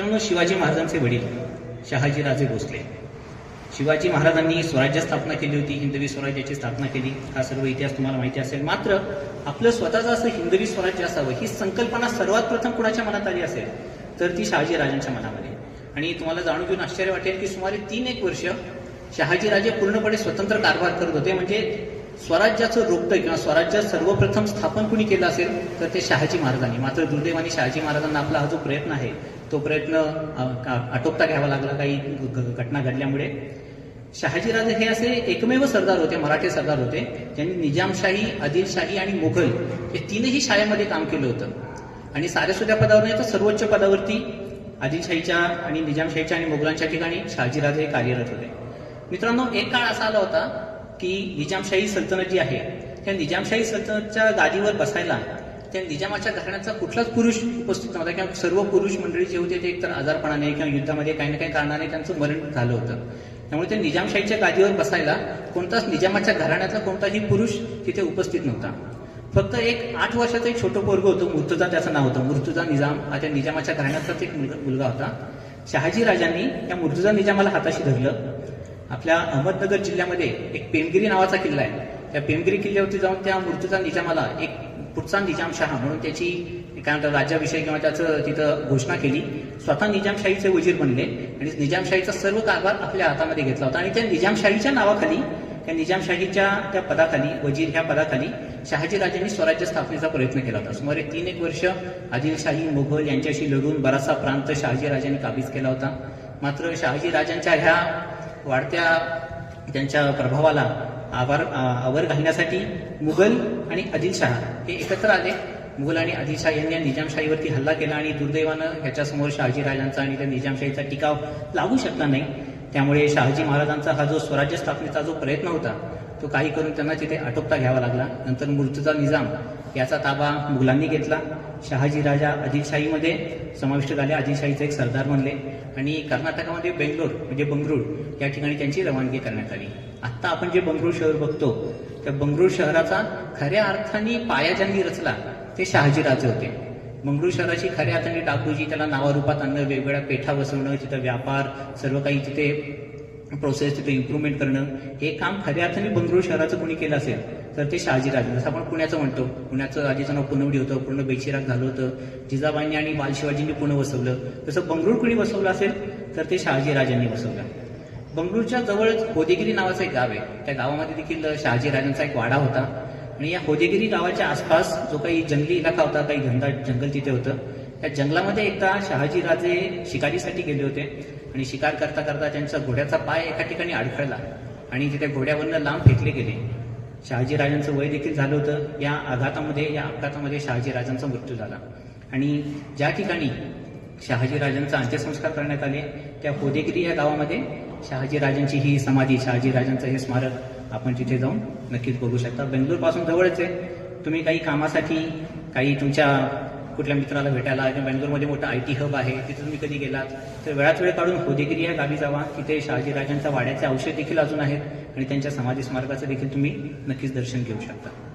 मित्रांनो शिवाजी महाराजांचे वडील शहाजीराजे भोसले. शिवाजी महाराजांनी स्वराज्य स्थापना केली होती हिंदवी स्वराज्याची स्थापना केली. हा सर्व इतिहास तुम्हाला माहिती असेल. मात्र आपलं स्वतःचं असं हिंदवी स्वराज्य असावं ही संकल्पना सर्वात प्रथम कुणाच्या मनात आली असेल? तर ती शहाजीराजांच्या मनामध्ये. आणि तुम्हाला जाणून घेऊन आश्चर्य वाटेल की सुमारे तीन एक वर्ष शहाजीराजे पूर्णपणे स्वतंत्र कारभार करत होते. म्हणजे स्वराज्याचं रोपटं किंवा स्वराज्य सर्वप्रथम स्थापन कुणी केलं असेल तर ते शहाजी महाराजांनी. मात्र दुर्दैवाने शहाजी महाराजांना आपला हा जो प्रयत्न आहे तो प्रयत्न आटोपता घ्यावा लागला काही घटना घडल्यामुळे. शहाजीराजे हे असे एकमेव सरदार होते मराठी सरदार होते. ज्यांनी निजामशाही आदिलशाही आणि मुघल हे तीनही शाळेमध्ये काम केलं होतं. आणि सारेसुद्या पदावर नाही तर सर्वोच्च पदावरती आदिलशाहीच्या आणि निजामशाहीच्या आणि मुघलांच्या ठिकाणी शहाजीराजे हे कार्यरत होते. मित्रांनो एक काळ असा आला होता की निजामशाही सल्तनत जी आहे त्या निजामशाही सल्तनतच्या गादीवर बसायला त्या निजामाच्या घराण्याचा कुठलाच पुरुष उपस्थित नव्हता किंवा सर्व पुरुष मंडळी जे होते ते एकतर आजारपणाने किंवा युद्धामध्ये काही ना काही कारणाने त्यांचं मरण झालं होतं. त्यामुळे त्या निजामशाहीच्या गादीवर बसायला कोणताच निजामाच्या घराण्यातला कोणताही पुरुष तिथे उपस्थित नव्हता. फक्त एक आठ वर्षाचं एक छोटं पोरग होतं मुर्तुजा त्याचं नाव होतं मुर्तुजा निजाम. हा त्या निजामाच्या घराण्याचाच एक मुलगा मुलगा होता. शहाजी राजांनी त्या मुर्तुजा निजामाला हाताशी धरलं. आपल्या अहमदनगर जिल्ह्यामध्ये एक पेमगिरी नावाचा किल्ला आहे. त्या पेमगिरी किल्ल्यावरती जाऊन त्या मुर्तुजा निजामाला एक पुढचा निजामशहा म्हणून त्याची काय म्हणतात राज्याविषयी किंवा त्याचं तिथं घोषणा केली. स्वतः निजामशाहीचे वजीर बनले आणि निजामशाहीचा सर्व कारभार आपल्या हातामध्ये घेतला होता. आणि त्या निजामशाहीच्या नावाखाली त्या निजामशाहीच्या त्या पदाखाली वजीर ह्या पदाखाली शहाजीराजांनी स्वराज्य स्थापनेचा प्रयत्न केला होता. सुमारे तीन एक वर्ष आदिलशाही मुघल यांच्याशी लढून बराचसा प्रांत शहाजीराजांनी काबीज केला होता. मात्र शहाजीराजांच्या ह्या वाढत्या त्यांच्या प्रभावाला आवार आवर घालण्यासाठी मुघल आणि आदिलशाह हे एकत्र आले. मुघल आणि आदिलशाह यांनी या निजामशाहीवरती हल्ला केला आणि दुर्दैवानं ह्याच्यासमोर शहाजीराजांचा आणि त्या निजामशाहीचा टिकाव लागू शकला नाही. त्यामुळे शहाजी महाराजांचा हा जो स्वराज्य स्थापनेचा जो प्रयत्न होता तो काही करून त्यांना तिथे आटोपता घ्यावा लागला. नंतर मुर्तुजा निजाम याचा ताबा मुघलांनी घेतला. शहाजी राजा आदिलशाहीमध्ये समाविष्ट झाले. आदिलशाहीचे एक सरदार बनले. आणि कर्नाटकामध्ये बेंगलोर म्हणजे बंगळूर या ठिकाणी त्यांची रवानगी करण्यात आली. आत्ता आपण जे बंगळूर शहर बघतो त्या बंगळूर शहराचा खऱ्या अर्थाने पाया ज्यांनी रचला ते शहाजीराजे होते. मंगळूर शहराची खऱ्या अर्थाने डाकूजी त्याला नावारूपात आणणं वेगवेगळ्या पेठा बसवणं तिथं व्यापार सर्व काही तिथे प्रोसेस तिथे इम्प्रुव्हमेंट करणं हे काम खऱ्या अर्थाने बंगळूर शहराचं कोणी केलं असेल? तर ते शहाजीराजे जसं आपण पुण्याचं म्हणतो पुण्याचं आधीचं नाव पुनवडी होतं पूर्ण बेचिराग झालं होतं. जिजाबाईंनी आणि बालशिवाजींनी पुणे बसवलं तसं बंगळूर कोणी वसवलं असेल तर ते शहाजीराजांनी बसवलं बंगळूरच्या जवळच होदेगिरी नावाचं एक गाव आहे. त्या गावामध्ये देखील शहाजीराजांचा एक वाडा होता. आणि या होदेगिरी गावाच्या आसपास जो काही जंगली इलाका होता काही घनदाट जंगल तिथे होतं. त्या जंगलामध्ये एकदा शहाजीराजे शिकारीसाठी गेले होते. आणि शिकार करता करता त्यांचा घोड्याचा पाय एका ठिकाणी अडखळला. आणि तिथे घोड्यावरनं लांब फेकले गेले. शहाजीराजांचं वय देखील झालं होतं. या आघातामध्ये या अपघातामध्ये शहाजीराजांचा मृत्यू झाला. आणि ज्या ठिकाणी शहाजीराजांचा अंत्यसंस्कार करण्यात आले त्या होदेगिरी या गावामध्ये शहाजीराजांची ही समाधी शहाजीराजांचं हे स्मारक आपण तिथे जाऊन नक्कीच बघू शकता. बेंगलोरपासून जवळच आहे. तुम्ही काही कामासाठी काही तुमच्या कुठल्या मित्राला भेटायला किंवा बेंगलोरमध्ये मोठा आय टी हब आहे तिथे तुम्ही कधी गेलात? तर वेळात वेळ काढून होदेगिरी या गावी जावा. तिथे शहाजीराजांच्या वाड्याचे अवशेष देखील अजून आहेत आणि त्यांच्या समाधी स्मारकाचं देखील तुम्ही नक्कीच दर्शन घेऊ शकता.